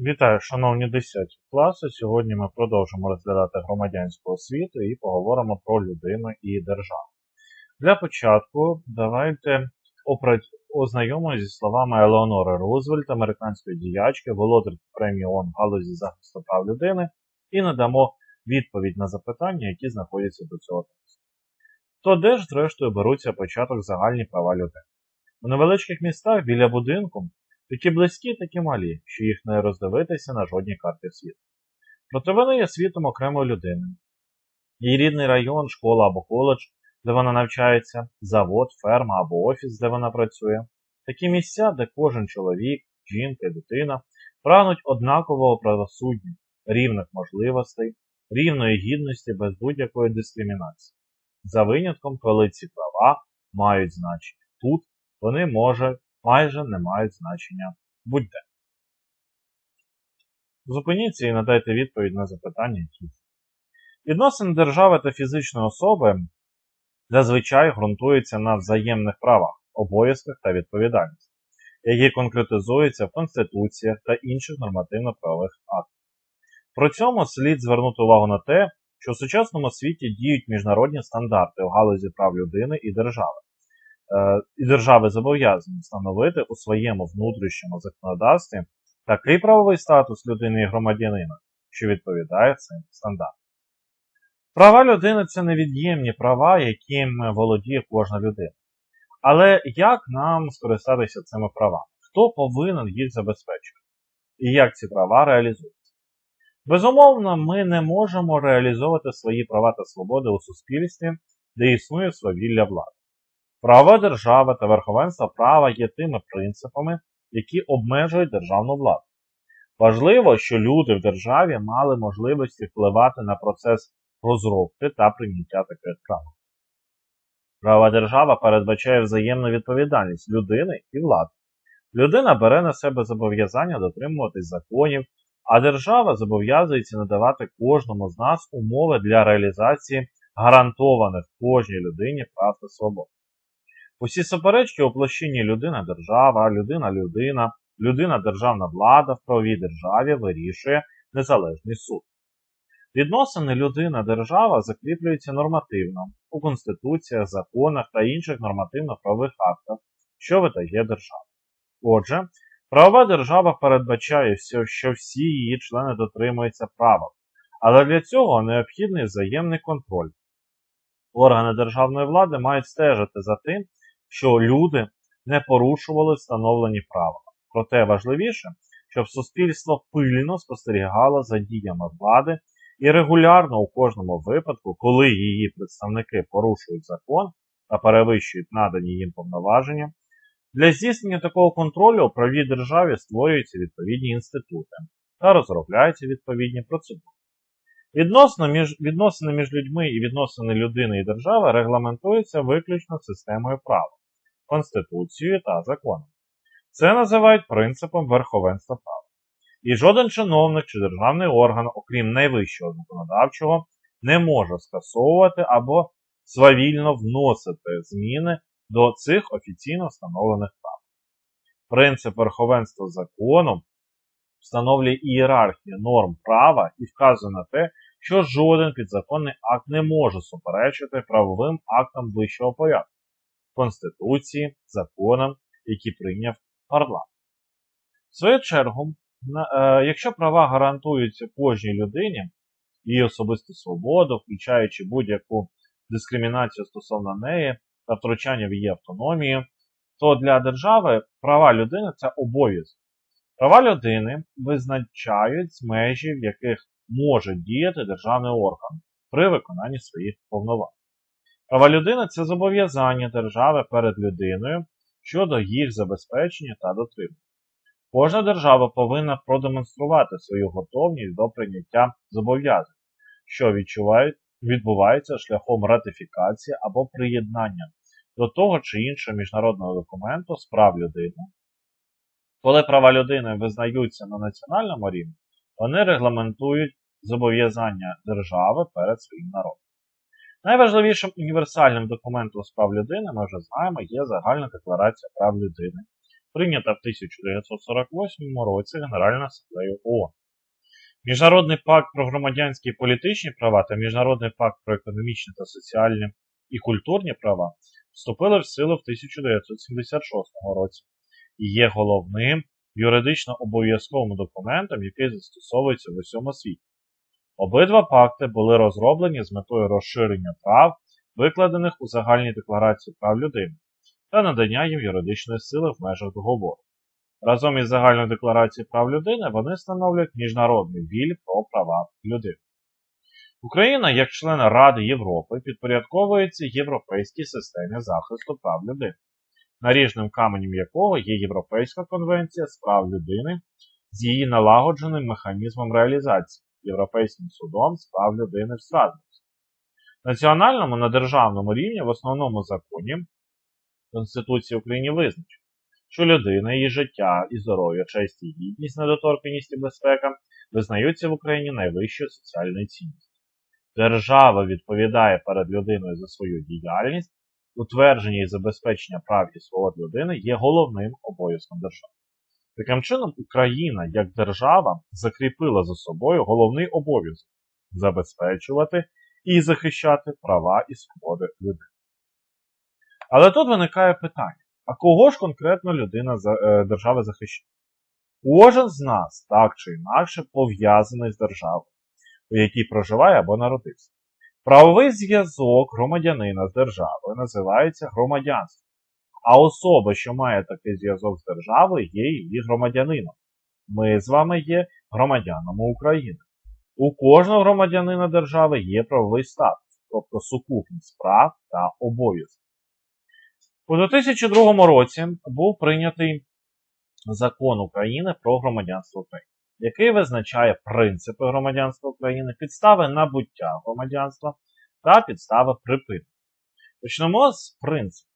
Вітаю, шановні 10 класи. Сьогодні ми продовжимо розглядати громадянську освіту і поговоримо про людину і державу. Для початку давайте ознайомимося зі словами Елеонори Рузвельт, американської діячки, володарки премії ООН галузі захисту прав людини, і надамо відповідь на запитання, які знаходяться до цього тексту. То де ж, зрештою, беруться початок загальні права людини? У невеличких містах біля будинку такі близькі, такі малі, що їх не роздивитися на жодній карті світу. Проте вони є світом окремої людини. Її рідний район, школа або коледж, де вона навчається, завод, ферма або офіс, де вона працює. Такі місця, де кожен чоловік, жінка дитина прагнуть однакового правосуддя, рівних можливостей, рівної гідності без будь-якої дискримінації. За винятком, коли ці права мають значення. Тут вони може майже не мають значення будь-де. Зупиніться і надайте відповідь на запитання. Відносини держави та фізичної особи зазвичай ґрунтуються на взаємних правах, обов'язках та відповідальності, які конкретизуються в конституціях та інших нормативно-правових актах. При цьому слід звернути увагу на те, що в сучасному світі діють міжнародні стандарти у галузі прав людини і держави. Е, і держави зобов'язані встановити у своєму внутрішньому законодавстві такий правовий статус людини і громадянина, що відповідає цим стандартам. Права людини це невід'ємні права, якими володіє кожна людина. Але як нам скористатися цими правами? Хто повинен їх забезпечити? І як ці права реалізуються? Безумовно, ми не можемо реалізовувати свої права та свободи у суспільстві, де існує свавілля влади. Права держави та верховенство права є тими принципами, які обмежують державну владу. Важливо, що люди в державі мали можливості впливати на процес розробки та прийняття таких правил. Права держава передбачає взаємну відповідальність людини і влади. Людина бере на себе зобов'язання дотримуватись законів, а держава зобов'язується надавати кожному з нас умови для реалізації гарантованих кожній людині прав та свобод. Усі суперечки у площині людина-держава, людина-людина, людина-державна влада в правовій державі вирішує незалежний суд. Відносини людина-держава закріплюються нормативно у конституціях, законах та інших нормативно-правових актах, що видає держава. Отже, правова держава передбачає, що всі її члени дотримуються правил, але для цього необхідний взаємний контроль. Органи державної влади мають стежити за тим, що люди не порушували встановлені правила. Проте важливіше, щоб суспільство пильно спостерігало за діями влади і регулярно у кожному випадку, коли її представники порушують закон та перевищують надані їм повноваження, для здійснення такого контролю у правій державі створюються відповідні інститути та розробляються відповідні процедури. Відносно між, відносини між людьми і відносини людини і держави регламентуються виключно системою права, Конституцією та законом. Це називають принципом верховенства права. І жоден чиновник чи державний орган, окрім найвищого законодавчого, не може скасовувати або свавільно вносити зміни до цих офіційно встановлених прав. Принцип верховенства закону встановлює ієрархію норм права і вказує на те, що жоден підзаконний акт не може суперечити правовим актам вищого порядку, Конституції, законам, які прийняв парламент. В свою чергу, е, якщо права гарантуються кожній людині, її особисту свободу, включаючи будь-яку дискримінацію стосовно неї та втручання в її автономію, то для держави права людини це обов'язок. Права людини визначають межі, в яких може діяти державний орган при виконанні своїх повноважень. Права людини це зобов'язання держави перед людиною щодо їх забезпечення та дотримання. Кожна держава повинна продемонструвати свою готовність до прийняття зобов'язань, що відбуваються шляхом ратифікації або приєднання до того чи іншого міжнародного документу з прав людини. Коли права людини визнаються на національному рівні, вони регламентують зобов'язання держави перед своїм народом. Найважливішим універсальним документом з прав людини, ми вже знаємо, є загальна декларація прав людини, прийнята в 1948 році Генеральною асамблеєю ООН. Міжнародний пакт про громадянські і політичні права та Міжнародний пакт про економічні та соціальні і культурні права вступили в силу в 1976 році і є головним юридично обов'язковим документом, який застосовується в усьому світі. Обидва пакти були розроблені з метою розширення прав, викладених у Загальній декларації прав людини, та надання їм юридичної сили в межах договору. Разом із Загальною декларацією прав людини вони становлять міжнародний біль про права людини. Україна, як член Ради Європи, підпорядковується Європейській системі захисту прав людини, наріжним каменем якого є Європейська конвенція з прав людини з її налагодженим механізмом реалізації Європейським судом з прав людини в Страсбурзі. Національному на державному рівні в основному законі Конституції України визначено, що людина, її життя і здоров'я, честь і гідність, недоторканність і безпека визнаються в Україні найвищою соціальною цінністю. Держава відповідає перед людиною за свою діяльність, утвердження і забезпечення прав і свобод людини є головним обов'язком держави. Таким чином, Україна як держава закріпила за собою головний обов'язок забезпечувати і захищати права і свободи людини. Але тут виникає питання: а кого ж конкретно людина е, держава захищає? Кожен з нас так чи інакше пов'язаний з державою, у якій проживає або народився. Правовий зв'язок громадянина з державою називається громадянством, а особа, що має такий зв'язок з державою, є її громадянином. Ми з вами є громадянами України. У кожного громадянина держави є правовий статус, тобто сукупність прав та обов'язків. У 2002 році був прийнятий закон України про громадянство України, який визначає принципи громадянства України, підстави набуття громадянства та підстави припинення. Почнемо з принципів.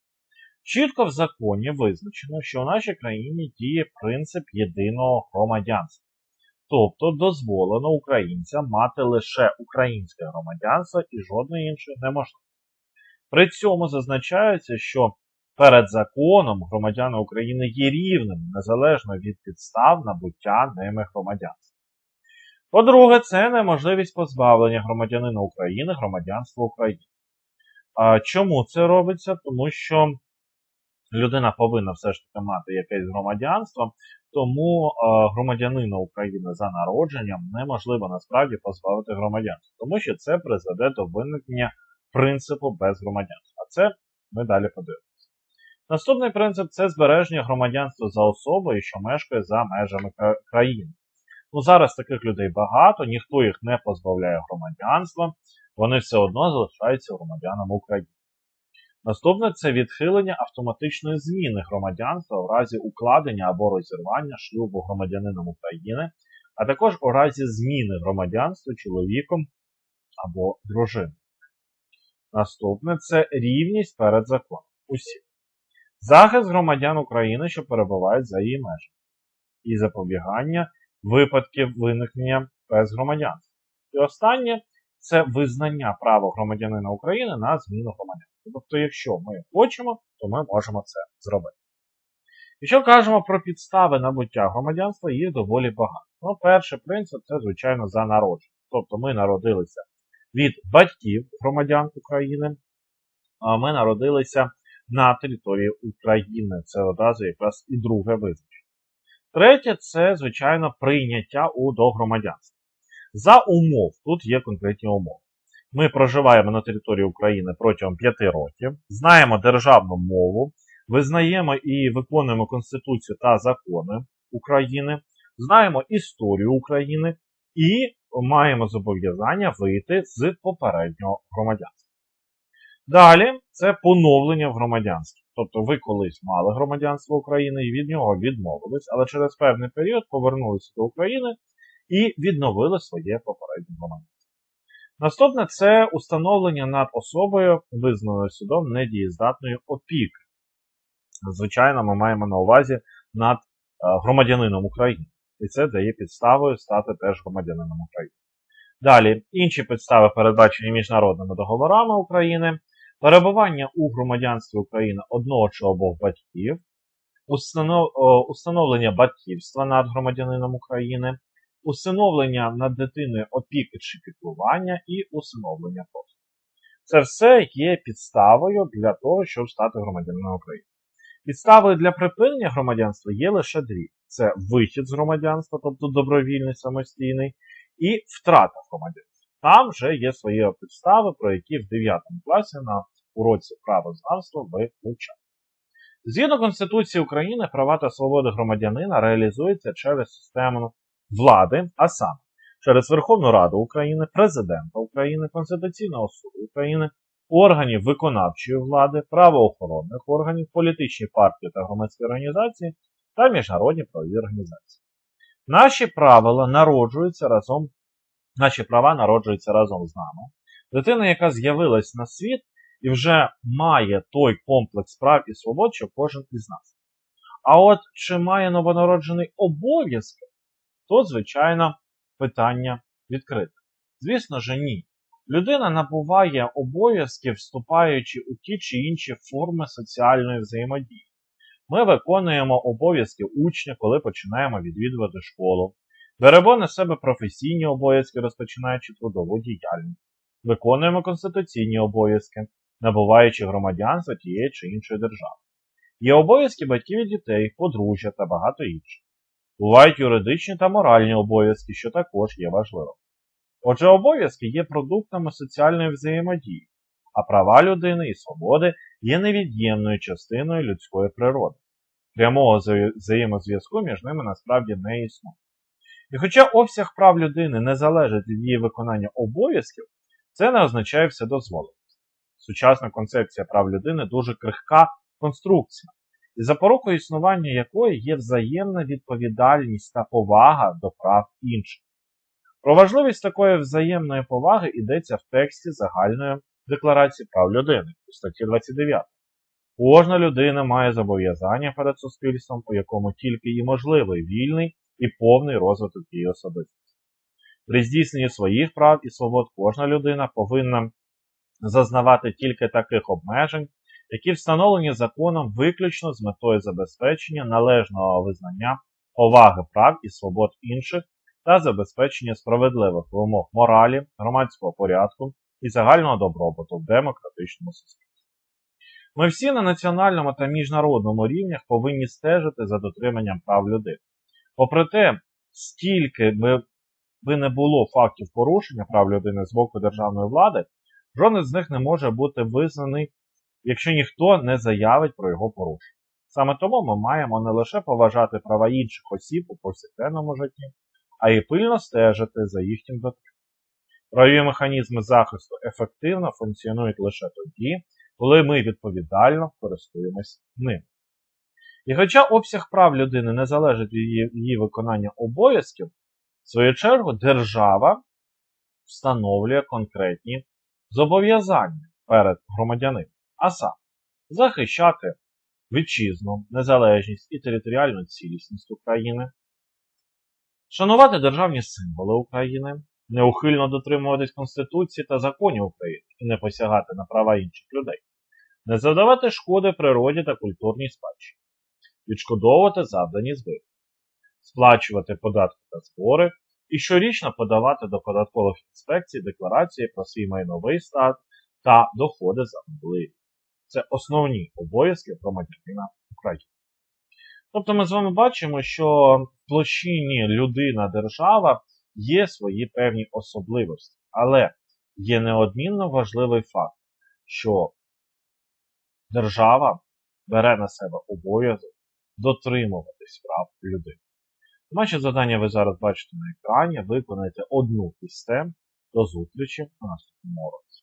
Чітко в законі визначено, що в нашій країні діє принцип єдиного громадянства. Тобто дозволено українцям мати лише українське громадянство і жодне інше неможливо. При цьому зазначається, що перед законом громадяни України є рівними, незалежно від підстав набуття ними громадянства. По-друге, це неможливість позбавлення громадянина України громадянства України. А чому це робиться? Тому що людина повинна все ж таки мати якесь громадянство, тому е, громадянина України за народженням неможливо насправді позбавити громадянства, тому що це призведе до виникнення принципу без громадянства. А це ми далі подивимося. Наступний принцип це збереження громадянства за особою, що мешкає за межами країни. Ну зараз таких людей багато, ніхто їх не позбавляє громадянства, вони все одно залишаються громадянами України. Наступне це відхилення автоматичної зміни громадянства в разі укладення або розірвання шлюбу громадянином України, а також у разі зміни громадянства чоловіком або дружиною. Наступне це рівність перед законом. Усі. Захист громадян України, що перебувають за її межами, і запобігання випадків виникнення без громадянства. І останнє це визнання права громадянина України на зміну громадянства. Тобто, якщо ми хочемо, то ми можемо це зробити. Якщо кажемо про підстави набуття громадянства, їх доволі багато. Ну, перший принцип це, звичайно, за народження. Тобто ми народилися від батьків громадян України, а ми народилися на території України. Це одразу якраз і друге визначення. Третє це, звичайно, прийняття у до громадянства. За умов, тут є конкретні умови. Ми проживаємо на території України протягом 5 років, знаємо державну мову, визнаємо і виконуємо Конституцію та закони України, знаємо історію України і маємо зобов'язання вийти з попереднього громадянства. Далі це поновлення в громадянстві. Тобто ви колись мали громадянство України і від нього відмовились, але через певний період повернулися до України і відновили своє попереднє громадянство. Наступне це установлення над особою, визнаною судом недієздатної опіки. Звичайно, ми маємо на увазі над е, громадянином України. І це дає підставою стати теж громадянином України. Далі, інші підстави передбачені міжнародними договорами України, перебування у громадянстві України одного чи обох батьків, установлення батьківства над громадянином України, усиновлення над дитиною опіки чи піклування і усиновлення просто. Це все є підставою для того, щоб стати громадянином України. Підставою для припинення громадянства є лише дві: це вихід з громадянства, тобто добровільний самостійний, і втрата громадянства. Там вже є свої підстави, про які в 9 класі на уроці правознавства ви вивчали. Згідно Конституції України, права та свободи громадянина реалізуються через систему влади, а саме через Верховну Раду України, Президента України, Конституційного суду України, органів виконавчої влади, правоохоронних органів, політичні партії та громадські організації та міжнародні правові організації. Наші правила народжуються разом, наші права народжуються разом з нами. Дитина, яка з'явилась на світ і вже має той комплекс прав і свобод, що кожен із нас. А от чи має новонароджений обов'язки, то, звичайно, питання відкрите. Звісно ж, ні. Людина набуває обов'язки, вступаючи у ті чи інші форми соціальної взаємодії. Ми виконуємо обов'язки учня, коли починаємо відвідувати школу. Беремо на себе професійні обов'язки, розпочинаючи трудову діяльність. Виконуємо конституційні обов'язки, набуваючи громадянство тієї чи іншої держави. Є обов'язки батьків і дітей, подружжя та багато інших. Бувають юридичні та моральні обов'язки, що також є важливим. Отже, обов'язки є продуктами соціальної взаємодії, а права людини і свободи є невід'ємною частиною людської природи. Прямого взаємозв'язку між ними насправді не існує. І хоча обсяг прав людини не залежить від її виконання обов'язків, це не означає вседозволеність. Сучасна концепція прав людини дуже крихка конструкція, і запорукою існування якої є взаємна відповідальність та повага до прав інших. Про важливість такої взаємної поваги йдеться в тексті загальної декларації прав людини у статті 29. Кожна людина має зобов'язання перед суспільством, у якому тільки і можливий вільний і повний розвиток її особистості. При здійсненні своїх прав і свобод кожна людина повинна зазнавати тільки таких обмежень, які встановлені законом виключно з метою забезпечення належного визнання поваги прав і свобод інших та забезпечення справедливих вимог моралі, громадського порядку і загального добробуту в демократичному суспільстві. Ми всі на національному та міжнародному рівнях повинні стежити за дотриманням прав людини. Попри те, стільки би, би не було фактів порушення прав людини з боку державної влади, жоден з них не може бути визнаний, якщо ніхто не заявить про його порушення. Саме тому ми маємо не лише поважати права інших осіб у повсякденному житті, а й пильно стежити за їхнім дотриманням. Правові механізми захисту ефективно функціонують лише тоді, коли ми відповідально користуємось ним. І хоча обсяг прав людини не залежить від її виконання обов'язків, в свою чергу держава встановлює конкретні зобов'язання перед громадянином, а саме захищати вітчизну, незалежність і територіальну цілісність України, шанувати державні символи України, неухильно дотримуватись Конституції та законів України і не посягати на права інших людей, не завдавати шкоди природі та культурній спадщині, відшкодовувати завдані збитки, сплачувати податки та збори і щорічно подавати до податкових інспекцій декларації про свій майновий стат та доходи за минулий. Це основні обов'язки громадянина України. Тобто ми з вами бачимо, що в площині людина, держава є свої певні особливості, але є неодмінно важливий факт, що держава бере на себе обов'язок дотримуватись прав людини. Наші завдання ви зараз бачите на екрані. Виконайте одну із тем. До зустрічі на наступному уроці.